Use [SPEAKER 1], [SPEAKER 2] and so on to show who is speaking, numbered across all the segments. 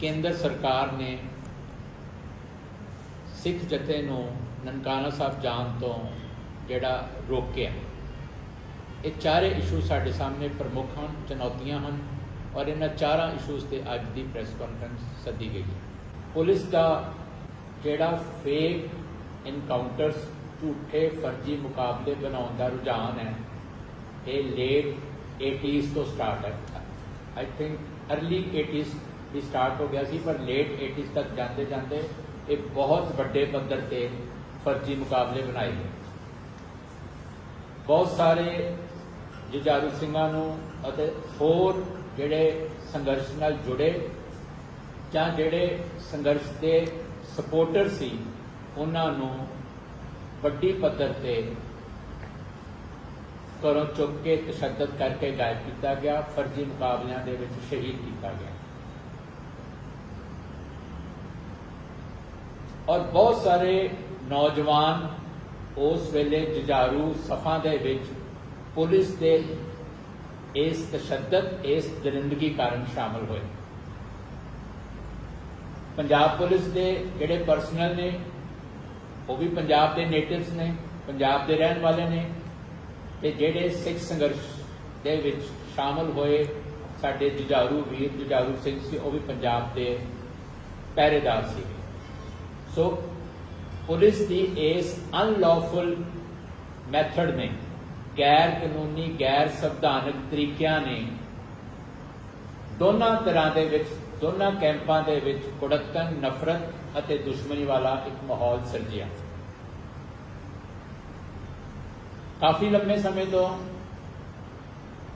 [SPEAKER 1] ਕੇਂਦਰ ਸਰਕਾਰ ਨੇ ਸਿੱਖ ਜਥੇ ਨੂੰ ਨਨਕਾਣਾ ਸਾਹਿਬ ਜਾਣ ਤੋਂ ਜਿਹੜਾ ਰੋਕਿਆ। ਇਹ ਚਾਰੇ ਇਸ਼ੂ ਸਾਡੇ ਸਾਹਮਣੇ ਪ੍ਰਮੁੱਖ ਹਨ, ਚੁਣੌਤੀਆਂ ਹਨ ਔਰ ਇਹਨਾਂ ਚਾਰਾਂ ਇਸ਼ੂਜ਼ ਤੇ ਅੱਜ ਦੀ ਪ੍ਰੈਸ ਕਾਨਫਰੰਸ ਸੱਦੀ ਗਈ ਹੈ। ਪੁਲਿਸ ਦਾ ਜਿਹੜਾ ਫੇਕ ਇਨਕਾਊਂਟਰਸ ਝੂਠੇ ਫਰਜ਼ੀ ਮੁਕਾਬਲੇ ਬਣਾਉਣ ਦਾ ਰੁਝਾਨ ਹੈ, ਇਹ ਲੇਟ 80s ਤੋਂ ਸਟਾਰਟ ਹੈ। ਆਈ ਥਿੰਕ अर्ਲੀ 80s ਵੀ ਸਟਾਰਟ ਹੋ ਗਿਆ ਸੀ, ਪਰ ਲੇਟ 80s ਤੱਕ ਜਾਂਦੇ ਜਾਂਦੇ ਇਹ ਬਹੁਤ ਵੱਡੇ ਪੱਧਰ ਤੇ ਫਰਜ਼ੀ ਮੁਕਾਬਲੇ ਬਣਾਏ ਗਏ। ਬਹੁਤ ਸਾਰੇ ਜੁਝਾਰੂ ਸਿੰਘਾਂ ਨੂੰ ਅਤੇ ਹੋਰ ਜਿਹੜੇ ਸੰਘਰਸ਼ ਨਾਲ ਜੁੜੇ ਜਾਂ ਜਿਹੜੇ ਸੰਘਰਸ਼ ਦੇ ਸਪੋਰਟਰ ਸੀ, ਉਹਨਾਂ ਨੂੰ ਵੱਡੀ ਪੱਧਰ ਤੇ ਘਰੋਂ ਚੁੱਕ ਕੇ ਤਸ਼ੱਦਦ ਕਰਕੇ ਗਾਇਬ ਕੀਤਾ ਗਿਆ, ਫਰਜ਼ੀ ਮੁਕਾਬਲਿਆਂ ਦੇ ਵਿੱਚ ਸ਼ਹੀਦ ਕੀਤਾ ਗਿਆ। ਔਰ ਬਹੁਤ ਸਾਰੇ ਨੌਜਵਾਨ ਉਸ ਵੇਲੇ ਜੁਝਾਰੂ ਸਫਾਂ ਦੇ ਵਿੱਚ ਪੁਲਿਸ ਦੇ ਇਸ ਤਸ਼ੱਦਦ, ਇਸ ਦਰਿੰਦਗੀ ਕਾਰਨ ਸ਼ਾਮਲ ਹੋਏ। ਪੰਜਾਬ ਪੁਲਿਸ ਦੇ ਜਿਹੜੇ ਪਰਸਨਲ ਨੇ, ਉਹ ਵੀ ਪੰਜਾਬ ਦੇ ਨੇਟਿਵਸ ਨੇ, ਪੰਜਾਬ ਦੇ ਰਹਿਣ ਵਾਲੇ ਨੇ ਤੇ ਜਿਹੜੇ ਸਿੱਖ ਸੰਘਰਸ਼ ਦੇ ਵਿੱਚ ਸ਼ਾਮਲ ਹੋਏ ਸਾਡੇ ਜੁਝਾਰੂ ਵੀਰ, ਜੁਝਾਰੂ ਸਿੰਘ ਸੀ, ਉਹ ਵੀ ਪੰਜਾਬ ਦੇ ਪਹਿਰੇਦਾਰ ਸੀ ਸੋ ਪੁਲਿਸ ਦੀ ਇਸ ਅਨਲੌਫੁਲ ਮੈਥਡ ਨੇ ਗੈਰ ਕਾਨੂੰਨੀ ਗੈਰ ਸੰਵਿਧਾਨਕ ਤਰੀਕਿਆਂ ਨੇ ਦੋਨਾਂ ਤਰ੍ਹਾਂ ਦੇ ਵਿੱਚ, ਦੋਨਾਂ ਕੈਂਪਾਂ ਦੇ ਵਿੱਚ ਕੁੜੱਤਨ ਨਫ਼ਰਤ ਅਤੇ ਦੁਸ਼ਮਣੀ ਵਾਲਾ ਇੱਕ ਮਾਹੌਲ ਸਿਰਜਿਆ। ਕਾਫੀ ਲੰਮੇ ਸਮੇਂ ਤੋਂ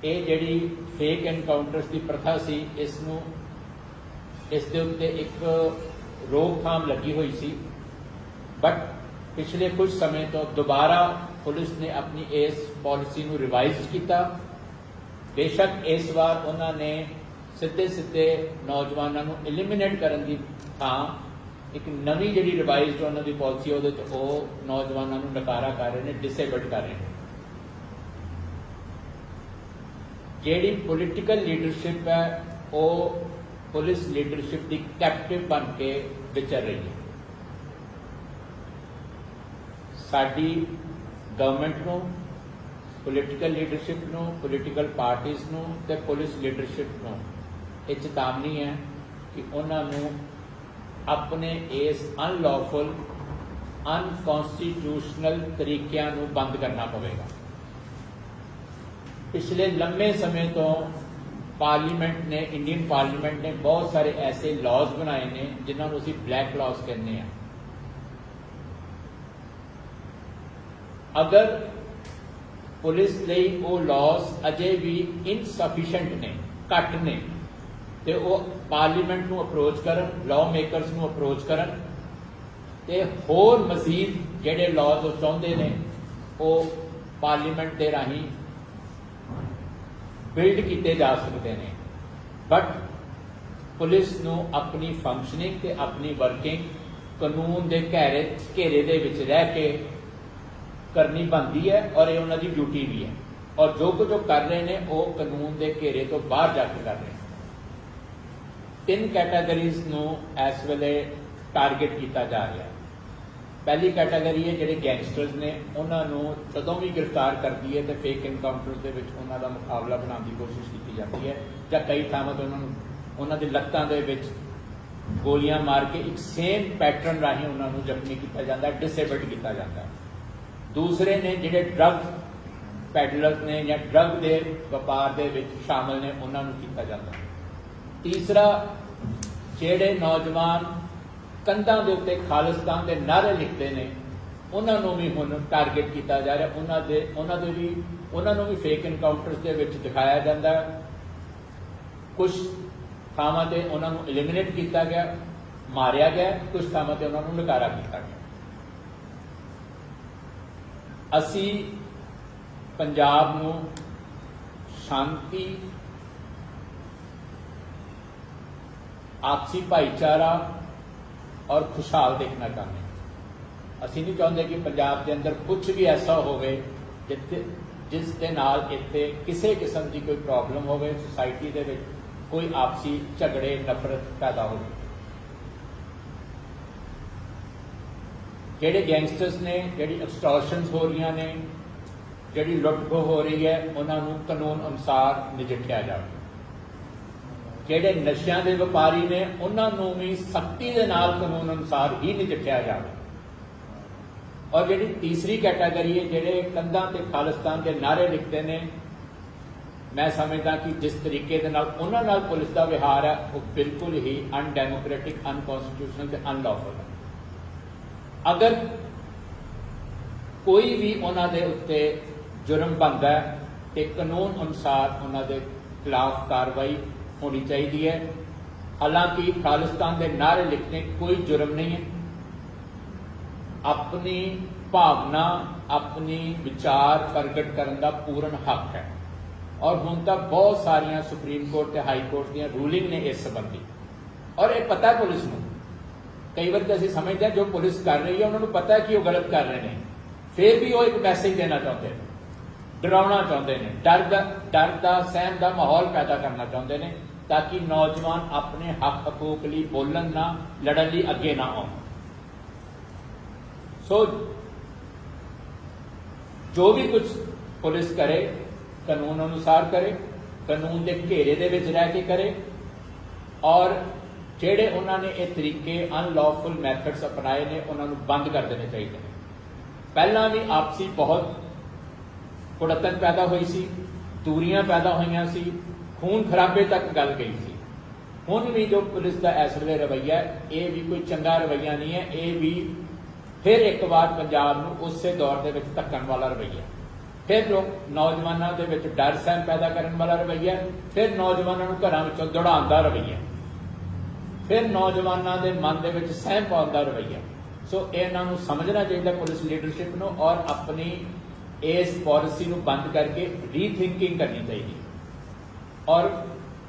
[SPEAKER 1] ਇਹ ਜਿਹੜੀ ਫੇਕ ਐਨਕਾਊਂਟਰਸ ਦੀ ਪ੍ਰਥਾ ਸੀ, ਇਸ ਨੂੰ, ਇਸ ਦੇ ਉੱਤੇ ਇੱਕ ਰੋਕਥਾਮ ਲੱਗੀ ਹੋਈ ਸੀ ਬਟ ਪਿਛਲੇ ਕੁਝ ਸਮੇਂ ਤੋਂ ਦੁਬਾਰਾ ਪੁਲਿਸ ਨੇ ਆਪਣੀ ਇਸ ਪਾਲਿਸੀ ਨੂੰ ਰਿਵਾਈਜ਼ ਕੀਤਾ ਬੇਸ਼ੱਕ ਇਸ ਵਾਰ ਉਹਨਾਂ ਨੇ ਸਿੱਧੇ ਸਿੱਧੇ ਨੌਜਵਾਨਾਂ ਨੂੰ ਐਲੀਮੀਨੇਟ ਕਰਨ ਦੀ ਥਾਂ ਇੱਕ ਨਵੀਂ ਜਿਹੜੀ ਰਿਵਾਈਜ਼ਡ ਉਹਨਾਂ ਦੀ ਪਾਲਿਸੀ ਉਹਦੇ ਚ ਉਹ ਨੌਜਵਾਨਾਂ ਨੂੰ ਨਕਾਰਾ ਕਰ ਰਹੇ ਨੇ ਡਿਸੇਬਲਡ ਕਰ ਰਹੇ ਨੇ ਜਿਹੜੀ ਪੋਲੀਟੀਕਲ ਲੀਡਰਸ਼ਿਪ ਹੈ ਉਹ ਪੁਲਿਸ ਲੀਡਰਸ਼ਿਪ ਦੀ ਕੈਪਟਿਵ ਬਣ ਕੇ ਵਿਚਰ ਰਹੀ ਹੈ। ਸਾਡੀ ਗਵਰਨਮੈਂਟ ਨੂੰ ਪੋਲੀਟੀਕਲ ਲੀਡਰਸ਼ਿਪ ਨੂੰ ਪੋਲੀਟੀਕਲ ਪਾਰਟੀਆਂ ਨੂੰ ਤੇ ਪੁਲਿਸ ਲੀਡਰਸ਼ਿਪ ਨੂੰ ਇਹ ਚੇਤਾਵਨੀ ਹੈ ਕਿ ਉਹਨਾਂ ਨੂੰ ਆਪਣੇ ਇਸ ਅਨਲੌਫੁਲ ਅਨਕਨਸਟੀਟਿਊਸ਼ਨਲ ਤਰੀਕਿਆਂ ਨੂੰ ਬੰਦ ਕਰਨਾ ਪਵੇਗਾ। ਪਿਛਲੇ ਲੰਮੇ ਸਮੇਂ ਤੋਂ ਪਾਰਲੀਮੈਂਟ ਨੇ, ਇੰਡੀਅਨ ਪਾਰਲੀਮੈਂਟ ਨੇ ਬਹੁਤ ਸਾਰੇ ਐਸੇ ਲਾਜ਼ ਬਣਾਏ ਨੇ ਜਿਨ੍ਹਾਂ ਨੂੰ ਅਸੀਂ ਬਲੈਕ ਲਾਜ਼ ਕਹਿੰਦੇ ਆ ਅਗਰ ਪੁਲਿਸ ਲਈ ਉਹ ਲਾਜ਼ ਅਜੇ ਵੀ ਇਨਸਫੀਸ਼ੀਐਂਟ ਨੇ, ਘੱਟ ਨੇ, ਤੇ ਉਹ ਪਾਰਲੀਮੈਂਟ ਨੂੰ ਅਪਰੋਚ ਕਰਨ ਲਾਅ ਮੇਕਰਸ ਨੂੰ ਅਪਰੋਚ ਕਰਨ, ਤੇ ਹੋਰ ਮਜ਼ੀਦ ਜਿਹੜੇ ਲਾਜ਼ ਉਹ ਚਾਹੁੰਦੇ ਨੇ, ਉਹ ਪਾਰਲੀਮੈਂਟ ਦੇ ਰਾਹੀਂ ਬਿਲਡ ਕੀਤੇ ਜਾ ਸਕਦੇ ਨੇ। ਬਟ ਪੁਲਿਸ ਨੂੰ ਆਪਣੀ ਫੰਕਸ਼ਨਿੰਗ ਤੇ ਆਪਣੀ ਵਰਕਿੰਗ ਕਾਨੂੰਨ ਦੇ ਘੇਰੇ ਘੇਰੇ ਦੇ ਵਿੱਚ ਰਹਿ ਕੇ ਕਰਨੀ ਬਣਦੀ ਹੈ ਔਰ ਇਹ ਉਹਨਾਂ ਦੀ ਡਿਊਟੀ ਵੀ ਹੈ। ਔਰ ਜੋ ਕੁਝ ਉਹ ਕਰ ਰਹੇ ਨੇ, ਉਹ ਕਾਨੂੰਨ ਦੇ ਘੇਰੇ ਤੋਂ ਬਾਹਰ ਜਾ ਕੇ ਕਰ ਰਹੇ ਨੇ। ਤਿੰਨ ਕੈਟਾਗਰੀਜ਼ ਨੂੰ ਇਸ ਵੇਲੇ ਟਾਰਗੇਟ ਕੀਤਾ ਜਾ ਰਿਹਾ ਹੈ। ਪਹਿਲੀ ਕੈਟਾਗਰੀ ਹੈ ਜਿਹੜੇ ਗੈਂਗਸਟਰਸ ਨੇ, ਉਹਨਾਂ ਨੂੰ ਜਦੋਂ ਵੀ ਗ੍ਰਿਫਤਾਰ ਕਰਦੀ ਹੈ ਤੇ ਫੇਕ ਐਨਕਾਊਂਟਰਸ ਦੇ ਵਿੱਚ ਉਹਨਾਂ ਦਾ ਮੁਕਾਬਲਾ ਬਣਾਉਣ ਦੀ ਕੋਸ਼ਿਸ਼ ਕੀਤੀ ਜਾਂਦੀ ਹੈ ਜਾਂ ਕਈ ਥਾਵਾਂ ਤੇ ਉਹਨਾਂ ਨੂੰ, ਉਹਨਾਂ ਦੇ ਲੱਤਾਂ ਦੇ ਵਿੱਚ ਗੋਲੀਆਂ ਮਾਰ ਕੇ ਇੱਕ ਸੇਮ ਪੈਟਰਨ ਰਾਹੀਂ ਉਹਨਾਂ ਨੂੰ ਜ਼ਖਮੀ ਕੀਤਾ ਜਾਂਦਾ ਹੈ ਡਿਸੇਬਲਡ ਕੀਤਾ ਜਾਂਦਾ ਹੈ। ਦੂਸਰੇ ਨੇ ਜਿਹੜੇ ਡਰੱਗ ਪੈਡਲਰਸ ਨੇ ਜਾਂ ਡਰੱਗ ਦੇ ਵਪਾਰ ਦੇ ਵਿੱਚ ਸ਼ਾਮਲ ਨੇ, ਉਹਨਾਂ ਨੂੰ ਕੀਤਾ ਜਾਂਦਾ ਤੀਸਰਾ, ਜਿਹੜੇ ਨੌਜਵਾਨ ਕੰਧਾਂ ਦੇ ਉੱਤੇ ਖਾਲਿਸਤਾਨ ਦੇ ਨਾਰੇ ਲਿਖਦੇ ਨੇ। ਉਹਨਾਂ ਨੂੰ ਵੀ ਹੁਣ ਟਾਰਗੇਟ ਕੀਤਾ ਜਾ ਰਿਹਾ। ਉਹਨਾਂ ਦੇ ਉਹਨਾਂ ਦੇ ਵੀ, ਉਹਨਾਂ ਨੂੰ ਵੀ ਫੇਕ ਇਨਕਾਊਂਟਰਸ ਦੇ ਵਿੱਚ ਦਿਖਾਇਆ ਜਾਂਦਾ ਹੈ। ਕੁਝ ਥਾਵਾਂ ਤੇ ਉਹਨਾਂ ਨੂੰ ਐਲੀਮੀਨੇਟ ਕੀਤਾ ਗਿਆ, ਮਾਰਿਆ ਗਿਆ ਕੁਝ ਥਾਵਾਂ ਤੇ ਉਹਨਾਂ ਨੂੰ ਨਕਾਰਾ ਕੀਤਾ ਗਿਆ। ਅਸੀਂ ਪੰਜਾਬ ਨੂੰ ਸ਼ਾਂਤੀ, ਆਪਸੀ ਭਾਈਚਾਰਾ ਔਰ ਖੁਸ਼ਹਾਲ ਦੇਖਣਾ ਚਾਹੁੰਦੇ ਅਸੀਂ ਨਹੀਂ ਚਾਹੁੰਦੇ ਕਿ ਪੰਜਾਬ ਦੇ ਅੰਦਰ ਕੁਝ ਵੀ ਐਸਾ ਹੋਵੇ ਜਿੱਥੇ ਜਿਸ ਦੇ ਨਾਲ ਇੱਥੇ ਕਿਸੇ ਕਿਸਮ ਦੀ ਕੋਈ ਪ੍ਰੋਬਲਮ ਹੋਵੇ ਸੁਸਾਇਟੀ ਦੇ ਵਿੱਚ ਕੋਈ ਆਪਸੀ ਝਗੜੇ, ਨਫ਼ਰਤ ਪੈਦਾ ਹੋਵੇ। ਜਿਹੜੇ ਗੈਂਗਸਟਰਸ ਨੇ, ਜਿਹੜੀ ਐਕਸਟੋਰਸ਼ਨਸ ਹੋ ਰਹੀਆਂ ਨੇ, ਜਿਹੜੀ ਲੁੱਟ ਹੋ ਰਹੀ ਹੈ, ਉਹਨਾਂ ਨੂੰ ਕਾਨੂੰਨ ਅਨੁਸਾਰ ਨਜਿੱਠਿਆ ਜਾਵੇ। ਜਿਹੜੇ ਨਸ਼ਿਆਂ ਦੇ ਵਪਾਰੀ ਨੇ, ਉਹਨਾਂ ਨੂੰ ਵੀ ਸਖਤੀ ਦੇ ਨਾਲ ਕਾਨੂੰਨ ਅਨੁਸਾਰ ਹੀ ਨਜਿੱਠਿਆ ਜਾਵੇ। ਔਰ ਜਿਹੜੀ ਤੀਸਰੀ ਕੈਟਾਗਰੀ ਹੈ, ਜਿਹੜੇ ਕੰਧਾਂ ਤੇ ਖਾਲਿਸਤਾਨ ਦੇ ਨਾਰੇ ਲਿਖਦੇ ਨੇ, ਮੈਂ ਸਮਝਦਾ ਕਿ ਜਿਸ ਤਰੀਕੇ ਦੇ ਨਾਲ ਉਹਨਾਂ ਨਾਲ ਪੁਲਿਸ ਦਾ ਵਿਹਾਰ ਹੈ, ਉਹ ਬਿਲਕੁਲ ਹੀ ਅਨਡੈਮੋਕ੍ਰੈਟਿਕ ਅਨਕਨਸਟੀਟਿਊਸ਼ਨਲ ਤੇ ਅਨਲawful ਹੈ। ਅਗਰ ਕੋਈ ਵੀ ਉਹਨਾਂ ਦੇ ਉੱਤੇ ਜੁਰਮ ਬਣਦਾ ਹੈ ਤੇ ਕਾਨੂੰਨ ਅਨੁਸਾਰ ਉਹਨਾਂ ਦੇ ਖਿਲਾਫ ਕਾਰਵਾਈ ਹੋਣੀ ਚਾਹੀਦੀ ਹੈ। ਹਾਲਾਂਕਿ ਖਾਲਿਸਤਾਨ ਦੇ ਨਾਰੇ ਲਿਖਣੇ ਕੋਈ ਜੁਰਮ ਨਹੀਂ ਹੈ। ਆਪਣੀ ਭਾਵਨਾ, ਆਪਣੀ ਵਿਚਾਰ ਪ੍ਰਗਟ ਕਰਨ ਦਾ ਪੂਰਨ ਹੱਕ ਹੈ। ਔਰ ਹੁਣ ਤੱਕ ਬਹੁਤ ਸਾਰੀਆਂ ਸੁਪਰੀਮ ਕੋਰਟ ਤੇ ਹਾਈ ਕੋਰਟ ਦੀਆਂ ਰੂਲਿੰਗ ਨੇ ਇਸ ਸੰਬੰਧੀ। ਔਰ ਇਹ ਪਤਾ ਹੈ ਪੁਲਿਸ ਨੂੰ। ਕਈ ਵਾਰ ਤਾਂ ਅਸੀਂ ਸਮਝਦੇ ਹਾਂ ਜੋ ਪੁਲਿਸ ਕਰ ਰਹੀ ਹੈ, ਉਹਨਾਂ ਨੂੰ ਪਤਾ ਹੈ ਕਿ ਉਹ ਗਲਤ ਕਰ ਰਹੇ ਨੇ। ਫਿਰ ਵੀ ਉਹ ਇੱਕ ਮੈਸੇਜ ਦੇਣਾ ਚਾਹੁੰਦੇ ਨੇ। ਡਰਾਉਣਾ ਚਾਹੁੰਦੇ ਨੇ। ਡਰ ਦਾ ਡਰ ਦਾ ਸਹਿਮ ਦਾ ਮਾਹੌਲ ਪੈਦਾ ਕਰਨਾ ਚਾਹੁੰਦੇ ਨੇ। ਤਾਂ ਕਿ ਨੌਜਵਾਨ ਆਪਣੇ ਹੱਕ ਹਕੂਕ ਲਈ ਬੋਲਣ ਨਾ, ਲੜਨ ਲਈ ਅੱਗੇ ਨਾ ਆਉਣ। ਸੋ ਜੋ ਵੀ ਕੁਝ ਪੁਲਿਸ ਕਰੇ, ਕਾਨੂੰਨ ਅਨੁਸਾਰ ਕਰੇ, ਕਾਨੂੰਨ ਦੇ ਘੇਰੇ ਦੇ ਵਿੱਚ ਰਹਿ ਕੇ ਕਰੇ, ਔਰ ਜਿਹੜੇ ਉਹਨਾਂ ਨੇ ਇਹ ਤਰੀਕੇ ਅਨਲawful ਮੈਥਡਸ ਅਪਣਾਏ ਨੇ, ਉਹਨਾਂ ਨੂੰ ਬੰਦ ਕਰ ਦੇਣੇ ਚਾਹੀਦੇ ਨੇ। ਪਹਿਲਾਂ ਵੀ ਆਪਸੀ ਬਹੁਤ ਕੁੜਤਨ ਪੈਦਾ ਹੋਈ ਸੀ, ਦੂਰੀਆਂ ਪੈਦਾ ਹੋਈਆਂ ਸੀ ਖੂਨ ਖਰਾਬੇ ਤੱਕ ਗੱਲ ਗਈ ਸੀ। ਹੁਣ ਵੀ ਜੋ ਪੁਲਿਸ ਦਾ ਇਸ ਵੇਲੇ ਰਵੱਈਆ ਇਹ ਵੀ ਕੋਈ ਚੰਗਾ ਰਵੱਈਆ ਨਹੀਂ ਹੈ, ਇਹ ਵੀ ਫਿਰ ਇੱਕ ਵਾਰ ਪੰਜਾਬ ਨੂੰ ਉਸੇ ਦੌਰ ਦੇ ਵਿੱਚ ਧੱਕਣ ਵਾਲਾ ਰਵੱਈਆ ਫਿਰ ਲੋਕ ਨੌਜਵਾਨਾਂ ਦੇ ਵਿੱਚ ਡਰ ਸਹਿਮ ਪੈਦਾ ਕਰਨ ਵਾਲਾ ਰਵੱਈਆ ਫਿਰ ਨੌਜਵਾਨਾਂ ਨੂੰ ਘਰਾਂ ਵਿੱਚੋਂ ਦੌੜਾਉਂਦਾ ਰਵੱਈਆ ਫਿਰ ਨੌਜਵਾਨਾਂ ਦੇ ਮਨ ਦੇ ਵਿੱਚ ਸਹਿਮ ਪਾਉਂਦਾ ਰਵੱਈਆ ਸੋ ਇਹਨਾਂ ਨੂੰ ਸਮਝਣਾ ਚਾਹੀਦਾ ਪੁਲਿਸ ਲੀਡਰਸ਼ਿਪ ਨੂੰ ਔਰ ਆਪਣੀ ਇਸ ਪਾਲਿਸੀ ਨੂੰ ਬੰਦ ਕਰਕੇ ਰੀਥਿੰਕਿੰਗ ਕਰਨੀ ਚਾਹੀਦੀ ਔਰ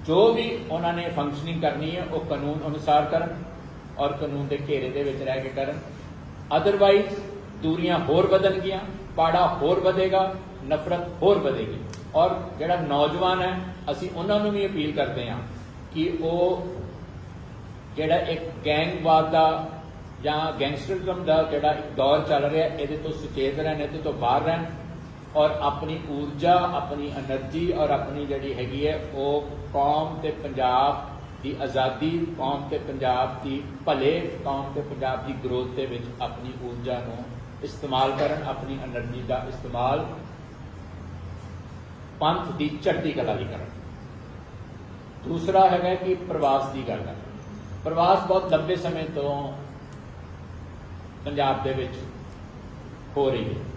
[SPEAKER 1] ਜੋ ਵੀ ਉਹਨਾਂ ਨੇ ਫੰਕਸ਼ਨਿੰਗ ਕਰਨੀ ਹੈ, ਉਹ ਕਾਨੂੰਨ ਅਨੁਸਾਰ ਕਰਨ ਔਰ ਕਾਨੂੰਨ ਦੇ ਘੇਰੇ ਦੇ ਵਿੱਚ ਰਹਿ ਕੇ ਕਰਨ। ਅਦਰਵਾਈਜ਼ ਦੂਰੀਆਂ ਹੋਰ ਵਧਣਗੀਆਂ, ਪਾੜਾ ਹੋਰ ਵਧੇਗਾ, ਨਫ਼ਰਤ ਹੋਰ ਵਧੇਗੀ। ਔਰ ਜਿਹੜਾ ਨੌਜਵਾਨ ਹੈ, ਅਸੀਂ ਉਹਨਾਂ ਨੂੰ ਵੀ ਅਪੀਲ ਕਰਦੇ ਹਾਂ ਕਿ ਉਹ ਜਿਹੜਾ ਇੱਕ ਗੈਂਗਵਾਦ ਦਾ ਜਾਂ ਗੈਂਗਸਟਰਿਜ਼ਮ ਦਾ ਜਿਹੜਾ ਇੱਕ ਦੌਰ ਚੱਲ ਰਿਹਾ, ਇਹਦੇ ਤੋਂ ਸੁਚੇਤ ਰਹਿਣ, ਇਹਦੇ ਤੋਂ ਬਾਹਰ ਰਹਿਣ। ਔਰ ਆਪਣੀ ਊਰਜਾ, ਆਪਣੀ એનર્ਜੀ ਔਰ ਆਪਣੀ ਜਿਹੜੀ ਹੈਗੀ ਹੈ, ਉਹ ਕੌਮ ਤੇ ਪੰਜਾਬ ਦੀ ਆਜ਼ਾਦੀ, ਕੌਮ ਤੇ ਪੰਜਾਬ ਦੀ ਭਲੇ, ਕੌਮ ਤੇ ਪੰਜਾਬ ਦੀ ਗਰੋਥ ਦੇ ਵਿੱਚ ਆਪਣੀ ਊਰਜਾ ਨੂੰ ਇਸਤੇਮਾਲ ਕਰਨ, ਆਪਣੀ એનર્ਜੀ ਦਾ ਇਸਤੇਮਾਲ ਪੰਥ ਦੀ ਚੜ੍ਹਦੀ ਕਲਾ ਲਈ ਕਰਨ। ਦੂਸਰਾ ਹੈਗਾ ਕਿ ਪ੍ਰਵਾਸ ਦੀ ਗੱਲ ਹੈ ਪ੍ਰਵਾਸ ਬਹੁਤ ਲੰਬੇ ਸਮੇਂ ਤੋਂ ਪੰਜਾਬ ਦੇ ਵਿੱਚ ਹੋ ਰਹੀ ਹੈ।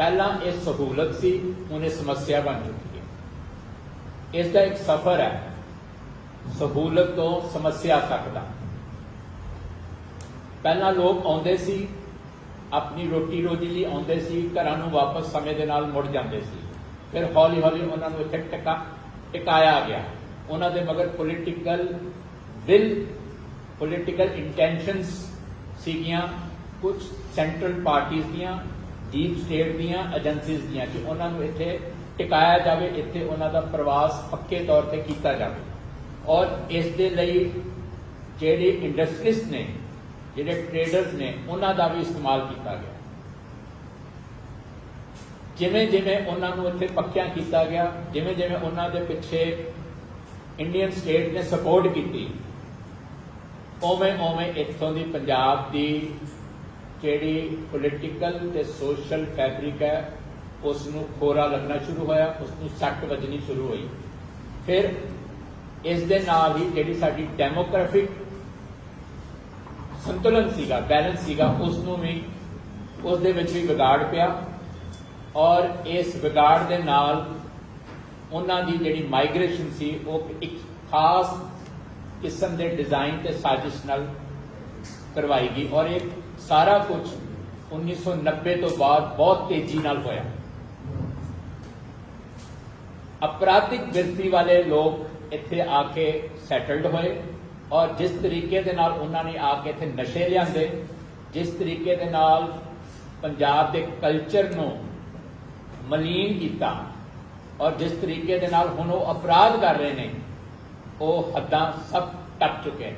[SPEAKER 1] ਪਹਿਲਾਂ ਇਹ ਸਹੂਲਤ ਸੀ, ਹੁਣ ਇਹ ਸਮੱਸਿਆ ਬਣ ਚੁੱਕੀ ਹੈ। ਇਸ ਦਾ ਇੱਕ ਸਫ਼ਰ ਹੈ, ਸਹੂਲਤ ਤੋਂ ਸਮੱਸਿਆ ਤੱਕ ਦਾ। ਪਹਿਲਾਂ ਲੋਕ ਆਉਂਦੇ ਸੀ, ਆਪਣੀ ਰੋਟੀ ਰੋਜੀ ਲਈ ਆਉਂਦੇ ਸੀ, ਘਰਾਂ ਨੂੰ ਵਾਪਸ ਸਮੇਂ ਦੇ ਨਾਲ ਮੁੜ ਜਾਂਦੇ ਸੀ। ਫਿਰ ਹੌਲੀ ਹੌਲੀ ਉਹਨਾਂ ਨੂੰ ਇੱਥੇ ਟਿਕਾ, ਟਿਕਾਇਆ ਗਿਆ। ਉਹਨਾਂ ਦੇ ਮਗਰ ਪੋਲੀਟੀਕਲ ਵਿਲ ਪੋਲੀਟੀਕਲ ਇੰਟੈਂਸ਼ਨਸ ਸੀਗੀਆਂ ਕੁਝ ਸੈਂਟਰਲ ਪਾਰਟੀਆਂ ਦੀਆਂ ਡੀਪ ਸਟੇਟ ਦੀਆਂ ਏਜੰਸੀਜ਼ ਦੀਆਂ ਕਿ ਉਹਨਾਂ ਨੂੰ ਇੱਥੇ ਟਿਕਾਇਆ ਜਾਵੇ, ਇੱਥੇ ਉਹਨਾਂ ਦਾ ਪ੍ਰਵਾਸ ਪੱਕੇ ਤੌਰ ਤੇ ਕੀਤਾ ਜਾਵੇ। ਔਰ ਇਸ ਦੇ ਲਈ ਜਿਹੜੇ ਇੰਡਸਟਰੀਸਟ ਨੇ, ਜਿਹੜੇ ਟ੍ਰੇਡਰਸ ਨੇ, ਉਹਨਾਂ ਦਾ ਵੀ ਇਸਤੇਮਾਲ ਕੀਤਾ ਗਿਆ। ਜਿਵੇਂ ਜਿਵੇਂ ਉਹਨਾਂ ਨੂੰ ਇੱਥੇ ਪੱਕਿਆਂ ਕੀਤਾ ਗਿਆ, ਜਿਵੇਂ ਜਿਵੇਂ ਉਹਨਾਂ ਦੇ ਪਿੱਛੇ ਇੰਡੀਅਨ ਸਟੇਟ ਨੇ ਸਪੋਰਟ ਕੀਤੀ, ਉਵੇਂ ਉਵੇਂ ਇੱਥੋਂ ਦੀ ਪੰਜਾਬ ਦੀ ਜਿਹੜੀ ਪੋਲੀਟੀਕਲ ਤੇ ਸੋਸ਼ਲ ਫੈਬਰਿਕ ਹੈ ਉਸ ਨੂੰ ਖੋਰਾ ਲੱਗਣਾ ਸ਼ੁਰੂ ਹੋਇਆ ਉਸ ਨੂੰ ਸੱਟ ਵੱਜਣੀ ਸ਼ੁਰੂ ਹੋਈ। ਫਿਰ ਇਸ ਦੇ ਨਾਲ ਹੀ ਜਿਹੜੀ ਸਾਡੀ ਡੈਮੋਗ੍ਰਾਫਿਕ ਸੰਤੁਲਨ ਸੀਗਾ ਬੈਲੈਂਸ ਸੀਗਾ ਉਸ ਨੂੰ ਵੀ ਉਸ ਦੇ ਵਿੱਚ ਵੀ ਵਿਗਾੜ ਪਿਆ ਔਰ ਇਸ ਵਿਗਾੜ ਦੇ ਨਾਲ ਉਹਨਾਂ ਦੀ ਜਿਹੜੀ ਮਾਈਗ੍ਰੇਸ਼ਨ ਸੀ, ਉਹ ਇੱਕ ਖਾਸ ਕਿਸਮ ਦੇ ਡਿਜ਼ਾਈਨ ਤੇ ਸਾਜ਼ਿਸ਼ ਨਾਲ ਕਰਵਾਈ ਗਈ ਔਰ ਇਹ ਸਾਰਾ ਕੁਝ 1990 ਤੋਂ ਬਾਅਦ ਬਹੁਤ ਤੇਜ਼ੀ ਨਾਲ ਹੋਇਆ। ਅਪਰਾਧਿਕ ਬਿਰਤੀ ਵਾਲੇ ਲੋਕ ਇੱਥੇ ਆ ਕੇ ਸੈਟਲਡ ਹੋਏ ਔਰ ਜਿਸ ਤਰੀਕੇ ਦੇ ਨਾਲ ਉਹਨਾਂ ਨੇ ਆ ਕੇ ਇੱਥੇ ਨਸ਼ੇ ਲਿਆਂਦੇ, ਜਿਸ ਤਰੀਕੇ ਦੇ ਨਾਲ ਪੰਜਾਬ ਦੇ ਕਲਚਰ ਨੂੰ ਮਲੀਨ ਕੀਤਾ ਔਰ ਜਿਸ ਤਰੀਕੇ ਦੇ ਨਾਲ ਹੁਣ ਉਹ ਅਪਰਾਧ ਕਰ ਰਹੇ ਨੇ, ਉਹ ਹੱਦਾਂ ਸਭ ਟੱਪ ਚੁੱਕੇ ਨੇ।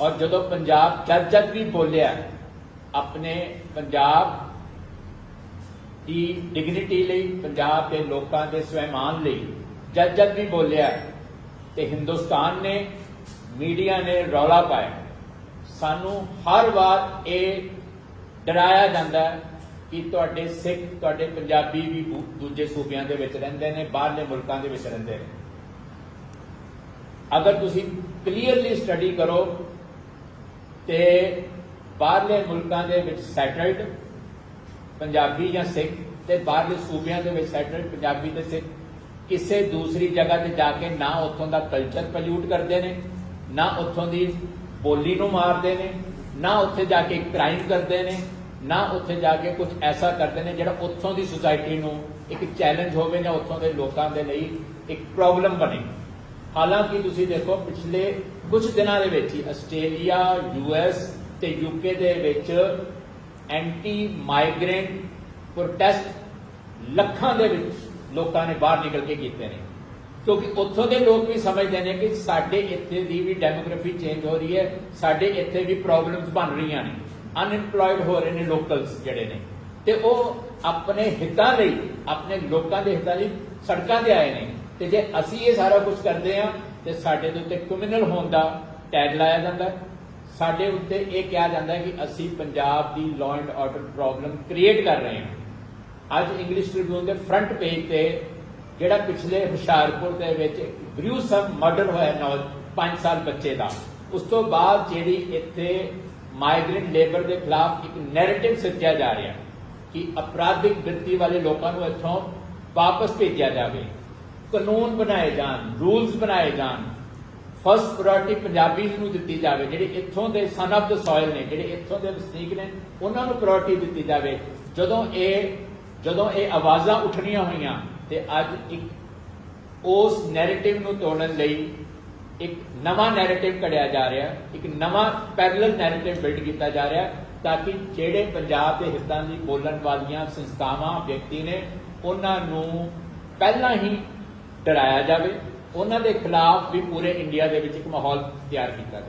[SPEAKER 1] ਔਰ ਜਦੋਂ ਪੰਜਾਬ ਜਦ ਜਦ ਵੀ ਬੋਲਿਆ ਆਪਣੇ ਪੰਜਾਬ ਦੀ ਡਿਗਨਿਟੀ ਲਈ, ਪੰਜਾਬ ਦੇ ਲੋਕਾਂ ਦੇ ਸਵੈਮਾਨ ਲਈ ਜਦ ਜਦ ਵੀ ਬੋਲਿਆ ਤੇ ਹਿੰਦੁਸਤਾਨ ਨੇ, ਮੀਡੀਆ ਨੇ ਰੌਲਾ ਪਾਇਆ ਸਾਨੂੰ ਹਰ ਵਾਰ ਇਹ ਡਰਾਇਆ ਜਾਂਦਾ ਕਿ ਤੁਹਾਡੇ ਸਿੱਖ, ਤੁਹਾਡੇ ਪੰਜਾਬੀ ਵੀ ਦੂਜੇ ਸੂਬਿਆਂ ਦੇ ਵਿੱਚ ਰਹਿੰਦੇ ਨੇ, ਬਾਹਰਲੇ ਮੁਲਕਾਂ ਦੇ ਵਿੱਚ ਰਹਿੰਦੇ ਨੇ। ਅਗਰ ਤੁਸੀਂ ਕਲੀਅਰਲੀ ਸਟੱਡੀ ਕਰੋ ਤੇ ਬਾਹਰਲੇ ਮੁਲਕਾਂ ਦੇ ਵਿੱਚ ਸੈਟਲਡ ਪੰਜਾਬੀ ਜਾਂ ਸਿੱਖ, ਤੇ ਬਾਹਰਲੇ ਸੂਬਿਆਂ ਦੇ ਵਿੱਚ ਸੈਟਲਡ ਪੰਜਾਬੀ ਤੇ ਸਿੱਖ, ਕਿਸੇ ਦੂਸਰੀ ਜਗ੍ਹਾ ਤੇ ਜਾ ਕੇ ਨਾ ਉੱਥੋਂ ਦਾ ਕਲਚਰ ਪੋਲਿਊਟ ਕਰਦੇ ਨੇ, ਨਾ ਉੱਥੋਂ ਦੀ ਬੋਲੀ ਨੂੰ ਮਾਰਦੇ ਨੇ, ਨਾ ਉੱਥੇ ਜਾ ਕੇ ਕ੍ਰਾਈਮ ਕਰਦੇ ਨੇ, ਨਾ ਉੱਥੇ ਜਾ ਕੇ ਕੁਝ ਐਸਾ ਕਰਦੇ ਨੇ ਜਿਹੜਾ ਉੱਥੋਂ ਦੀ ਸੁਸਾਇਟੀ ਨੂੰ ਇੱਕ ਚੈਲੰਜ ਹੋਵੇ ਜਾਂ ਉੱਥੋਂ ਦੇ ਲੋਕਾਂ ਦੇ ਲਈ ਇੱਕ ਪ੍ਰੋਬਲਮ ਬਣੇ। ਹਾਲਾਂਕਿ ਤੁਸੀਂ ਦੇਖੋ, ਪਿਛਲੇ ਕੁਝ ਦਿਨਾਂ ਦੇ ਵਿੱਚ ਹੀ ਆਸਟ੍ਰੇਲੀਆ ਯੂਐਸ ਤੇ ਯੂਕੇ ਦੇ ਵਿੱਚ ਐਂਟੀ ਮਾਈਗ੍ਰੈਂਟ ਪ੍ਰੋਟੈਸਟ ਲੱਖਾਂ ਦੇ ਵਿੱਚ ਲੋਕਾਂ ਨੇ ਬਾਹਰ ਨਿਕਲ ਕੇ ਕੀਤੇ ਨੇ। ਕਿਉਂਕਿ ਉੱਥੋਂ ਦੇ ਲੋਕ ਵੀ ਸਮਝਦੇ ਨੇ ਕਿ ਸਾਡੇ ਇੱਥੇ ਦੀ ਵੀ ਡੈਮੋਗ੍ਰਾਫੀ ਚੇਂਜ ਹੋ ਰਹੀ ਹੈ, ਸਾਡੇ ਇੱਥੇ ਵੀ ਪ੍ਰੋਬਲਮਸ ਬਣ ਰਹੀਆਂ ਨੇ। ਅਨਇੰਪਲੋਇਡ ਹੋ ਰਹੇ ਨੇ ਲੋਕਲਸ ਜਿਹੜੇ ਨੇ। ਤੇ ਉਹ ਆਪਣੇ ਹਿੱਤਾਂ ਲਈ, ਆਪਣੇ ਲੋਕਾਂ ਦੇ ਹਿੱਤਾਂ ਲਈ ਸੜਕਾਂ ਤੇ ਆਏ ਨੇ। ਤੇ ਜੇ ਅਸੀਂ ਇਹ ਸਾਰਾ ਕੁਝ ਕਰਦੇ ਆ ਤੇ ਸਾਡੇ ਦੇ ਉੱਤੇ ਕ੍ਰਿਮੀਨਲ ਹੋਣ ਦਾ ਟੈਗ ਲਾਇਆ ਜਾਂਦਾ। ਸਾਡੇ ਉੱਤੇ ਇਹ ਕਿਹਾ ਜਾਂਦਾ ਹੈ ਕਿ ਅਸੀਂ ਪੰਜਾਬ ਦੀ law and order problem create ਕਰ ਰਹੇ ਹਾਂ। ਅੱਜ ਇੰਗਲਿਸ਼ ਟ੍ਰਿਬਿਊਨ ਦੇ ਫਰੰਟ ਪੇਜ ਤੇ ਜਿਹੜਾ ਪਿਛਲੇ ਹੁਸ਼ਿਆਰਪੁਰ ਦੇ ਵਿੱਚ ਗ੍ਰਿਊਸਮ ਮਰਡਰ ਹੋਇਆ ਨੌ 5 ਸਾਲ ਬੱਚੇ ਦਾ, ਉਸ ਤੋਂ ਬਾਅਦ ਜਿਹੜੀ ਇੱਥੇ ਮਾਈਗ੍ਰੈਂਟ ਲੇਬਰ ਦੇ ਖਿਲਾਫ ਇੱਕ ਨੈਰੇਟਿਵ ਸਿਰਜਿਆ ਜਾ ਰਿਹਾ ਕਿ ਅਪਰਾਧਿਕ ਬਿਰਤੀ ਵਾਲੇ ਲੋਕਾਂ ਨੂੰ ਇੱਥੋਂ ਵਾਪਸ ਭੇਜਿਆ ਜਾਵੇ। ਕਾਨੂੰਨ ਬਣਾਏ ਜਾਣ ਰੂਲਸ ਬਣਾਏ ਜਾਣ ਫਸਟ ਪ੍ਰਾਇੋਰਟੀ ਪੰਜਾਬੀਜ਼ ਨੂੰ ਦਿੱਤੀ ਜਾਵੇ, ਜਿਹੜੇ ਇੱਥੋਂ ਦੇ ਸਨ ਆਫ ਦ ਸੋਇਲ ਨੇ, ਜਿਹੜੇ ਇੱਥੋਂ ਦੇ ਵਸਨੀਕ ਨੇ, ਉਹਨਾਂ ਨੂੰ ਪ੍ਰਾਇੋਰਟੀ ਦਿੱਤੀ ਜਾਵੇ। ਜਦੋਂ ਇਹ ਜਦੋਂ ਇਹ ਆਵਾਜ਼ਾਂ ਉੱਠਣੀਆਂ ਹੋਈਆਂ ਤੇ ਅੱਜ ਇੱਕ ਉਸ ਨੈਰੇਟਿਵ ਨੂੰ ਤੋੜਨ ਲਈ ਇੱਕ ਨਵਾਂ ਨੈਰੇਟਿਵ ਘੜਿਆ ਜਾ ਰਿਹਾ, ਇੱਕ ਨਵਾਂ ਪੈਰਲਲ ਨੈਰੇਟਿਵ ਬਿਲਡ ਕੀਤਾ ਜਾ ਰਿਹਾ, ਤਾਂ ਕਿ ਜਿਹੜੇ ਪੰਜਾਬ ਦੇ ਹਿੱਤਾਂ ਦੀ ਬੋਲਣ ਵਾਲੀਆਂ ਸੰਸਥਾਵਾਂ, ਵਿਅਕਤੀ ਨੇ, ਉਹਨਾਂ ਨੂੰ ਪਹਿਲਾਂ ਹੀ ਡਰਾਇਆ ਜਾਵੇ ਉਹਨਾਂ ਦੇ ਖਿਲਾਫ ਵੀ ਪੂਰੇ ਇੰਡੀਆ ਦੇ ਵਿੱਚ ਇੱਕ ਮਾਹੌਲ ਤਿਆਰ ਕੀਤਾ